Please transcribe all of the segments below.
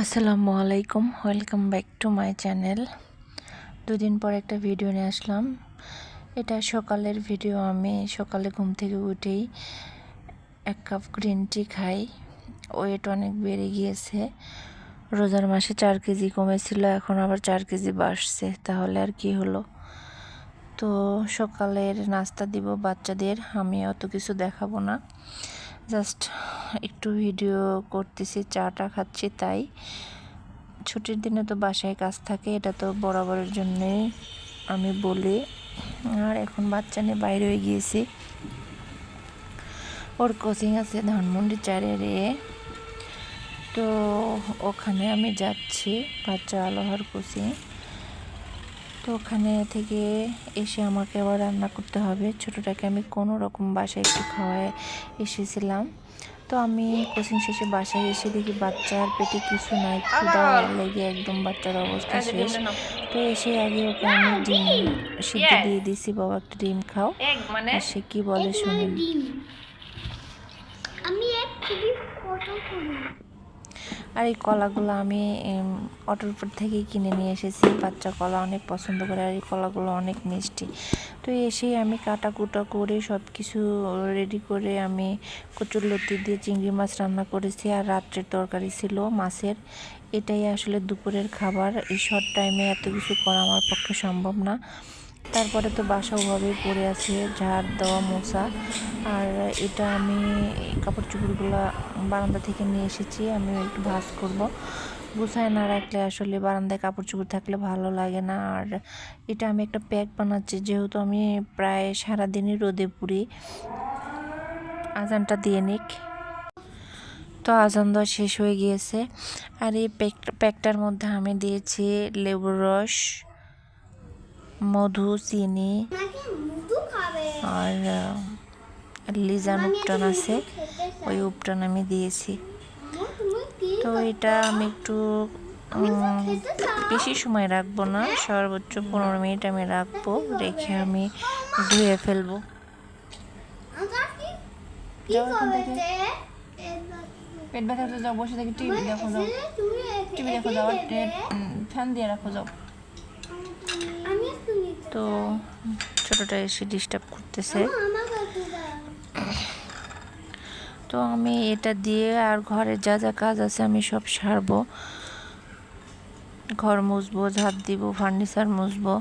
আসসালামু আলাইকুম welcome back to my channel দুদিন পর একটা ভিডিও নিয়ে আসলাম। এটা সকালের ভিডিও আমি সকালে ঘুম থেকে উঠেই এক কাপ গ্রিন টি খাই। ওয়েট অনেক বেড়ে গিয়েছে। রোজার মাসে চার কেজি কমেছিল, এখন আবার চার কেজি বাড়ছে, তাহলে আর কি হলো? তো সকালের নাস্তা দিব বাচ্চাদের, আমি অত কিছু দেখাবো না। জাস্ট একটু ভিডিও করতেছি, চাটা খাচ্ছি তাই। ছুটির দিনে তো বাসায় কাজ থাকে, এটা তো বরাবরের জন্যে আমি বলি। আর এখন বাচ্চা নিয়ে বাইরে হয়ে গিয়েছি। ওর কোচিং আছে ধানমন্ডি চারে তো ওখানে আমি যাচ্ছি, বাচ্চা আলোহার কোচিং। তো ওখানে থেকে এসে আমাকে আবার রান্না করতে হবে। ছোটোটাকে আমি কোনো রকম বাসায় একটু খাওয়ায় এসেছিলাম। তো আমি কোচিং শেষে বাসায় এসে দেখি বাচ্চার পেটে কিছু নাই ক্ষুদা লেগে একদম বাচ্চার অবস্থা শেষ। তো এসে আগে ওকে আমি ডিম সিদ্ধ দিয়ে দিছি বাবা একটা ডিম খাও। মানে? আর সে কি বলে শুনুন। আমি এক খুবই ফটো করি। আর এই কলাগুলো আমি এম, অটোর উপর থেকেই কিনে নিয়ে এসেছি। বাচ্চা কলা অনেক পছন্দ করে আর এই কলাগুলো অনেক মিষ্টি। তো এসেই আমি কাটা কুটা করে সব কিছু রেডি করে আমি কচুর লতি দিয়ে চিংড়ি মাছ রান্না করেছি আর রাত্রের তরকারি ছিল মাছের। এটাই আসলে দুপুরের খাবার। এই শর্ট টাইমে এত কিছু করা আমার পক্ষে সম্ভব না। তারপরে তো বাসা ওভাবেই পড়ে আছে, ঝাড় দেওয়া, মোছা। আর এটা আমি কাপড় চোপড়গুলো বারান্দা থেকে নিয়ে এসেছি, আমি একটু ভাজ করব। গুছায় না রাখলে আসলে বারান্দায় কাপড় চোপড় থাকলে ভালো লাগে না। আর এটা আমি একটা প্যাক বানাচ্ছি, যেহেতু আমি প্রায় সারাদিনই রোদে পুরি আজানটা দিয়ে নিক। তো আজান দেওয়া শেষ হয়ে গিয়েছে। আর এই প্যাক, প্যাকটার মধ্যে আমি দিয়েছি লেবুর রস। মধু চিনি আর লিজান উপটান আছে। ওই উপটান আমি দিয়েছি। তো এটা আমি একটু বেশি সময় রাখব না। সর্বোচ্চ পনেরো মিনিট আমি রাখব। রেখে আমি ধুয়ে ফেলব। পেট ব্যথা তো যাও বসে থেকে টিভি দেখো যাও। টিভি দেখো যাও। ফ্যান দিয়ে রাখো যাও। তো ছোটোটা এসে ডিস্টার্ব করতেছে। তো আমি এটা দিয়ে আর ঘরে যা যা কাজ আছে আমি সব সারবো। ঘর মুছবো ঝাঁপ দিব ফার্নিচার মুছবো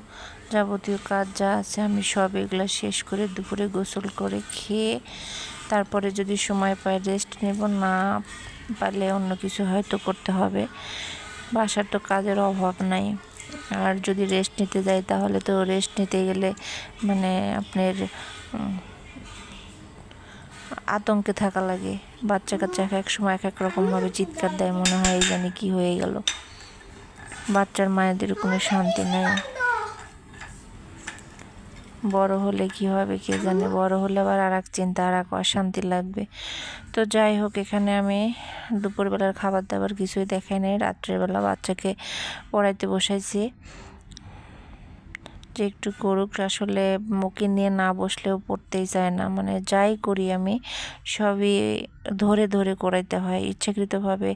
যাবতীয় কাজ যা আছে আমি সব এগুলো শেষ করে দুপুরে গোসল করে খেয়ে তারপরে যদি সময় পাই রেস্ট নেব। না পারলে অন্য কিছু হয়তো করতে হবে। বাসার তো কাজের অভাব নাই। আর যদি রেস্ট নিতে যাই তাহলে তো রেস্ট নিতে গেলে মানে আপনার আতঙ্কে থাকা লাগে। বাচ্চা কাচ্চা এক এক সময় এক এক রকমভাবে চিৎকার দেয়, মনে হয় জানি কি হয়ে গেল। বাচ্চার মায়েদের কোনো শান্তি নেই। বড় হলে কি হবে কে জানে? বড় হলে আবার আর এক চিন্তা আর এক অশান্তি লাগবে। তো যাই হোক, এখানে আমি দুপুরবেলার খাবার দাবার কিছুই দেখাই নাই। রাত্রেবেলা বাচ্চাকে পড়াইতে বসাইছি। যে একটু করুক আসলে মুখে নিয়ে না বসলেও পড়তেই চায় না। মানে যাই করি আমি, সবই ধরে ধরে করাইতে হয়। ইচ্ছাকৃতভাবে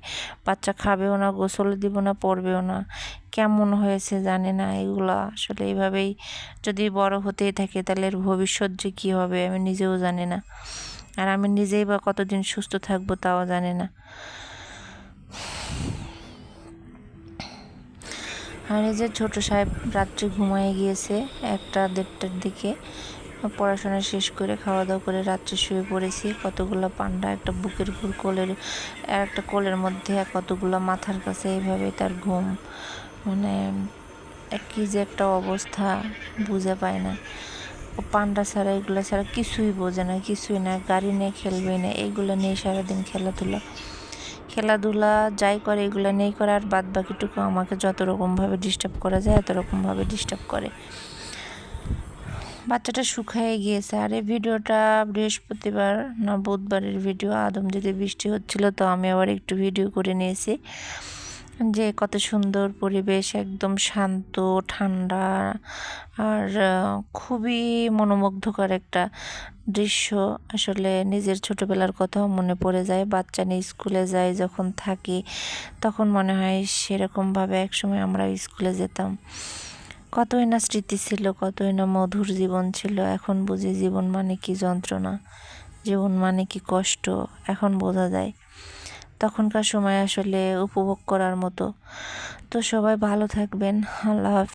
বাচ্চা খাবেও না, গোসল দিব না, পড়বেও না। কেমন হয়েছে জানি না। এগুলো আসলে এইভাবেই যদি বড় হতেই থাকে তাহলে ভবিষ্যৎ যে কী হবে আমি নিজেও জানি না। আর আমি নিজেই বা কতদিন সুস্থ থাকব তাও জানি না। আর এই যে ছোট সাহেব রাত্রে ঘুমায় গিয়েছে একটা দেড়টার দিকে। পড়াশোনা শেষ করে খাওয়া দাওয়া করে রাত্রে শুয়ে পড়েছি। কতগুলো পান্ডা, একটা বুকের উপর কোলের, একটা কোলের মধ্যে কতগুলো মাথার কাছে এইভাবে তার ঘুম। মানে কী যে একটা অবস্থা, বুঝে পায় না। ও পান্ডা ছাড়া, এগুলো ছাড়া কিছুই বোঝে না, কিছুই না। গাড়ি নিয়ে খেলবে না এইগুলো নিয়ে সারাদিন খেলাধুলা। খেলাধুলা যাই করে, এগুলো নেই করে আর বাদ বাকিটুকু আমাকে যত রকমভাবে ডিস্টার্ব করা যায়, এত রকমভাবে ডিস্টার্ব করে। বাচ্চাটা শুকায় গিয়েছে। আর এই ভিডিওটা বৃহস্পতিবার না বুধবারের ভিডিও, আদম যদি বৃষ্টি হচ্ছিল তো আমি আবার একটু ভিডিও করে নিয়েছি। যে কত সুন্দর পরিবেশ, একদম শান্ত, ঠান্ডা আর খুবই মনোমুগ্ধকর একটা দৃশ্য। আসলে নিজের ছোটবেলার কথাও মনে পড়ে যায়। বাচ্চা নিয়ে স্কুলে যাই, যখন থাকি, তখন মনে হয় সেরকমভাবে একসময় আমরা স্কুলে যেতাম। কতই না স্মৃতি ছিল, কতই না মধুর জীবন ছিল। এখন বুঝি জীবন মানে কি যন্ত্রণা, জীবন মানে কি কষ্ট, এখন বোঝা যায়। তখনকার সময় আসলে উপভোগ করার মতো। তো সবাই ভালো থাকবেন। আল্লাহ হাফেজ।